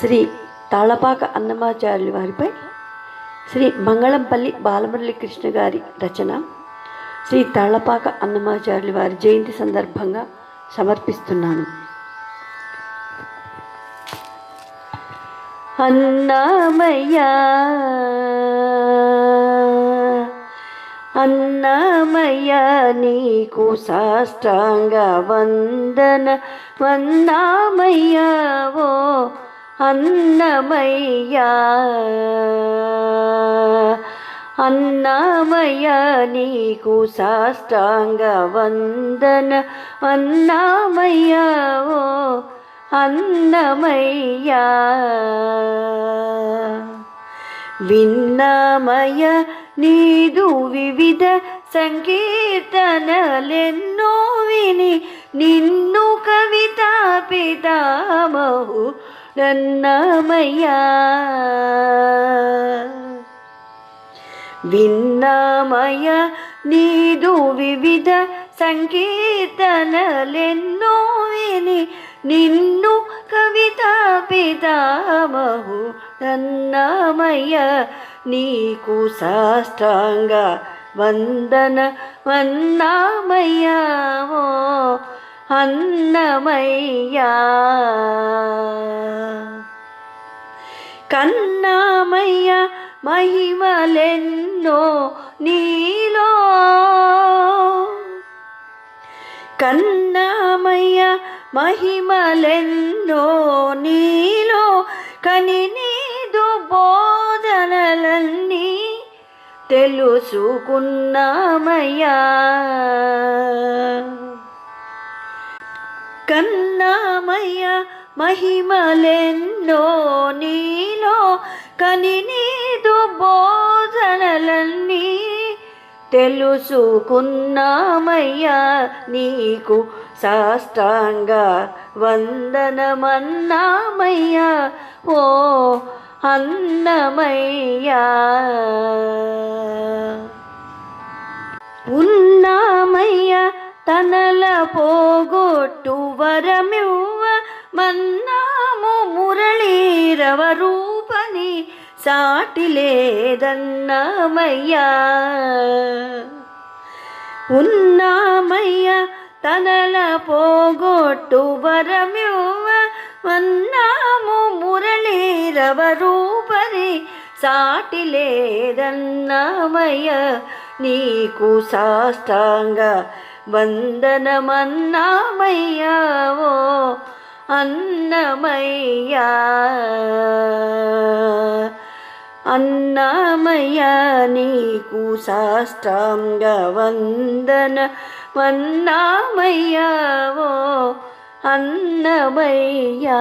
శ్రీ తాళపాక అన్నమాచార్యులు వారిపై శ్రీ మంగళంపల్లి బాలమురళి కృష్ణ గారి రచన శ్రీ తాళపాక అన్నమాచార్యులు వారి జయంతి సందర్భంగా సమర్పిస్తున్నాను. అన్నమయ్య అన్నమయ్య నీకు సాష్టాంగ వందన వందామయ్య ఓ అన్నమయ్యా. అన్నమయ్య నీకు సాష్టాంగ వందన. అన్నమయ్య ఓ అన్నమయ్య. విన్నమయ నీదు వివిధ సంకీర్తనలెన్నో విని నిన్ను నన్నమయ్యా. విన్నమయ నీదు వివిధ సంకీర్తనలెన్నో విని నిన్ను కవిత పితామహు నన్నమయ్య. నీకు సాష్టాంగ వందన వన్నామయ్యా అన్నమయ్యా. కన్నామయ్య మహిమలెన్నో నీలో. కన్నామయ్య మహిమలెన్నో నీలో. కని నీదు బోధనలన్నీ తెలుసుకున్నామయ్యా. కన్నామయ్య మహిమలెన్నో నీలో కని నీదు బోధనలన్నీ తెలుసుకున్నామయ్యా నీకు సాష్టాంగ వందనమన్నామయ్యా. ఓ అన్నమయ్యా. ఉన్న తనల పోగొట్టు వరమివ్వ మన్నాము మురళీరవ రూపని సాటి లేదన్నామయ్యా. ఉన్నామయ్య తనల పోగొట్టు వరమివ్వ మన్నాము మురళీరవ రూపని సాటి లేదన్నామయ్య. నీకు సాష్టాంగ వందనమన్నామయ్యావో అన్నమయ్యా. అన్నమయ్యా నీకు సాష్టాంగ వందన వన్నామయ్యావో అన్నమయ్యా.